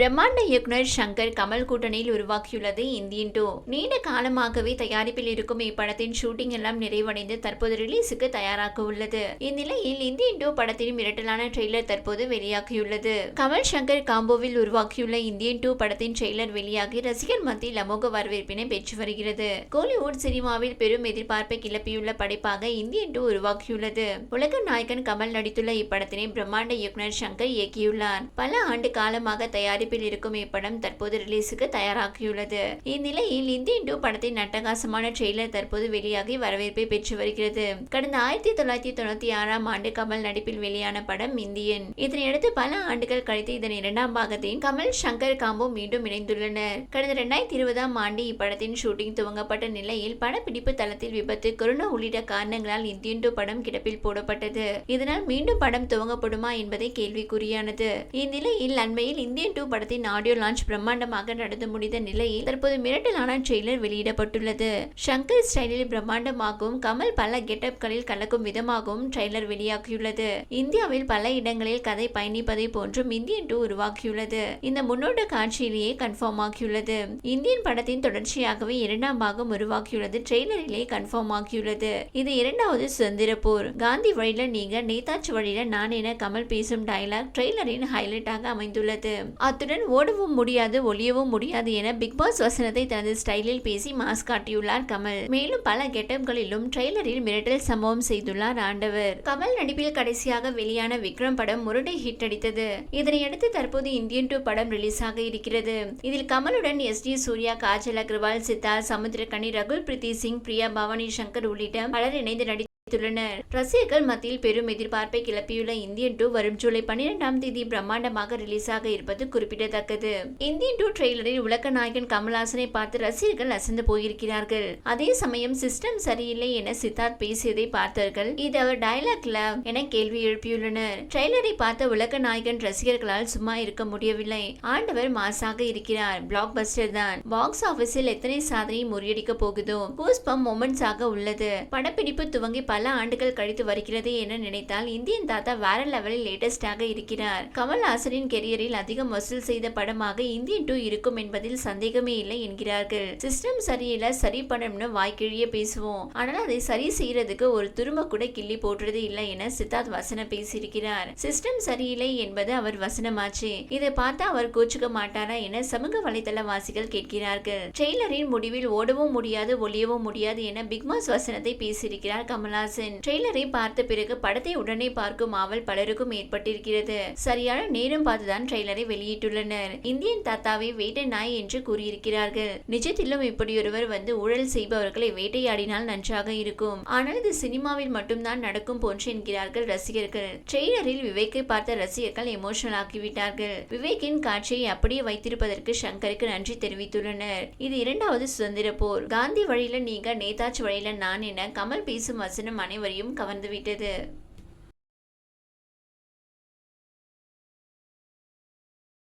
பிரம்மாண்ட இயக்குனர் சங்கர் கமல் கூட்டணியில் உருவாக்கியுள்ளது இந்தியன் டூ. நீண்ட காலமாகவே தயாரிப்பில் இருக்கும் இப்படத்தின் ஷூட்டிங் எல்லாம் நிறைவடைந்து தற்போது ரிலீஸுக்கு தயாராக உள்ளது. இந்நிலையில் இந்தியன் டூ படத்தின் மிரட்டலான ட்ரெய்லர் தற்போது வெளியாகியுள்ளது. கமல் சங்கர் காம்போவில் உருவாக்கியுள்ள இந்தியன் டூ படத்தின் ட்ரெய்லர் வெளியாகி ரசிகர் மத்தியில் அமோக வரவேற்பினை பெற்று வருகிறது. கோலிவுட் சினிமாவில் பெரும் எதிர்பார்ப்பை கிளப்பியுள்ள படைப்பாக இந்தியன் டூ உருவாக்கியுள்ளது. உலக நாயகன் கமல் நடித்துள்ள இப்படத்தினை பிரம்மாண்ட இயக்குனர் சங்கர் இயக்கியுள்ளார். பல ஆண்டு காலமாக தயாரிப்பில் இருக்கும் இப்படம் தற்போது ரிலீஸுக்கு தயாராகியுள்ளது. இந்நிலையில் இந்தி இண்டு படத்தின் அட்டகாசமான ட்ரெய்லர் தற்போது வெளியாகி வரவேற்பை பெற்று வருகிறது. கடந்த ஆயிரத்தி தொள்ளாயிரத்தி தொண்ணூத்தி ஆறாம் ஆண்டு கமல் நடிப்பில் வெளியான படம் இந்தியன். இதனையடுத்து பல ஆண்டுகள் கழித்து இதன் இரண்டாம் பாகத்தின் கமல் சங்கர் காம்பு மீண்டும் இணைந்துள்ளனர். கடந்த இரண்டாயிரத்தி இருபதாம் ஆண்டு இப்படத்தின் ஷூட்டிங் துவங்கப்பட்ட நிலையில் படப்பிடிப்பு தளத்தில் விபத்து கொரோனா உள்ளிட்ட காரணங்களால் இந்தியன் டூ படம் கிடப்பில் போடப்பட்டது. இதனால் மீண்டும் படம் துவங்கப்படுமா என்பதை கேள்விக்குறியானது. இந்நிலையில் அண்மையில் இந்தியன் டூ படம் படத்தின் ஆடியோ லான்ச் பிரம்மாண்டமாக நடந்து முடிந்த நிலையில் தற்போது மிரட்டலான ட்ரெய்லர் வெளியிடப்பட்டுள்ளது. ஷங்கர் ஸ்டைலில் பிரம்மாண்டமாகவும் கமல் பல கெட்டப்களில் கலக்கும் விதமாகவும் ட்ரெய்லர் வெளியாகியுள்ளது. இந்தியாவில் பல இடங்களில் கதை பயணிப்பதை போன்றும் இந்தியன் டூ உருவாக்கியுள்ளது இந்த முன்னோட்ட காட்சியிலேயே கன்ஃபார்ம் ஆகியுள்ளது. இந்தியன் படத்தின் தொடர்ச்சியாகவே இரண்டாம் பாகம் உருவாக்கியுள்ளது ட்ரெய்லரிலே கன்ஃபார்ம் ஆகியுள்ளது. இது இரண்டாவது சுதந்திர போர் காந்தி வழியில நீங்க நேதாஜி வழியில நான் என கமல் பேசும் டயலாக் ட்ரெய்லரின் ஹைலைட்டாக அமைந்துள்ளது. அத்துடன் ஓடவும் முடியாது ஒளியவும் முடியாது என பிக் பாஸ் வசனத்தை தனது ஸ்டைலில் பேசி மாஸ் காட்டியுள்ளார் கமல். மேலும் பல கெட்டப்களிலும் ட்ரெய்லரில் மிரட்டல் சம்பவம் செய்துள்ளார் ஆண்டவர். கமல் நடிப்பில் கடைசியாக வெளியான விக்ரம் படம் முரடை ஹிட் அடித்தது. இதனையடுத்து தற்போது இந்தியன் டூ படம் ரிலீஸ் ஆக இருக்கிறது. இதில் கமலுடன் எஸ் டி சூர்யா காஜல் அகர்வால் சித்தார் சமுத்திரகனி ரகுல் பிரீத்தி சிங் பிரியா பவானி சங்கர் உள்ளிட்ட பலர் இணைந்து நடித்து தெரிவித்துள்ளனர். ரசிகர்கள் மத்தியில் பெரும் எதிர்பார்ப்பை கிளப்பியுள்ள இந்தியன் டூ வரும் ஜூலை பன்னிரெண்டாம் தேதி பிரம்மாண்டமாக ரிலீஸ் ஆக இருப்பது குறிப்பிடத்தக்கது. இந்தியன் டூ ட்ரெய்லரில் உலக நாயகன் கமல்ஹாசனை பார்த்து ரசிகர்கள் அசந்து போயிருக்கிறார்கள். அதே சமயம் சிஸ்டம் சரியில்லை என சித்தார்த் பேசியதை பார்த்தார்கள் இது அவர் டயலாக்ல என கேள்வி எழுப்பியுள்ளனர். ட்ரெய்லரை பார்த்த உலக நாயகன் ரசிகர்களால் சும்மா இருக்க முடியவில்லை. ஆண்டவர் மாசாக இருக்கிறார். பிளாக் பஸ்டர் தான். பாக்ஸ் ஆபீஸில் எத்தனை சாதனையை முறியடிக்க போகுதோ? கூஸ்பம் மொமெண்ட்ஸாக உள்ளது. படப்பிடிப்பு துவங்கி பல பல ஆண்டுகள் கழித்து வருகிறது என நினைத்தால் இந்தியன் தாத்தா வேற லெவலில் லேட்டஸ்டாக இருக்கிறார். கமல்ஹாசனின் கெரியரில் அதிகம் வசூல் செய்த படமாக இந்தியன் டூ இருக்கும் என்பதில் சந்தேகமே இல்லை என்கிறார்கள். சிஸ்டம் சரியில்லை சரி பண்ணணும்னு வாய்க்கிழிய பேசுவோம். ஆனால் அதை சரி செய்யறதுக்கு ஒரு துரும்ப கூட கிள்ளி போடுறது இல்லை என சித்தார்த் வசனம் பேசியிருக்கிறார். சிஸ்டம் சரியில்லை என்பது அவர் வசனமாச்சு. இதை பார்த்தா அவர் கோச்சுக்க மாட்டாரா என சமூக வலைதள வாசிகள் கேட்கிறார்கள். ட்ரெய்லரின் முடிவில் ஓடவும் முடியாது ஒளியவும் முடியாது என பிக்மாஸ் வசனத்தை பேசியிருக்கிறார் கமலாஸ் கமல்ஹாசன் ட்ரெய்லரை பார்த்த பிறகு படத்தை உடனே பார்க்கும் ஆவல் பலருக்கும் ஏற்பட்டிருக்கிறது. சரியான நேரம் பார்த்துதான் ட்ரெய்லரை வெளியிட்டுள்ளனர். இந்தியன் தாத்தாவை வேட்டை நாய் என்று கூறியிருக்கிறார்கள். நிஜத்திலும் இப்படியொருவர் வந்து ஊழல் செய்பவர்களை வேட்டையாடினால் நன்றாக இருக்கும். ஆனால் இது சினிமாவில் மட்டும்தான் நடக்கும் போன்று என்கிறார்கள் ரசிகர்கள். ட்ரெய்லரில் விவேக்கை பார்த்த ரசிகர்கள் எமோஷனல் ஆக்கிவிட்டார்கள். விவேக்கின் காட்சியை அப்படியே வைத்திருப்பதற்கு சங்கருக்கு நன்றி தெரிவித்துள்ளனர். இது இரண்டாவது சுதந்திர போர். காந்தி வழியில நீங்க நேதாஜி வழியில நான் என கமல் பேசும் வசனம் அனைவரையும் கவர்ந்துவிட்டது.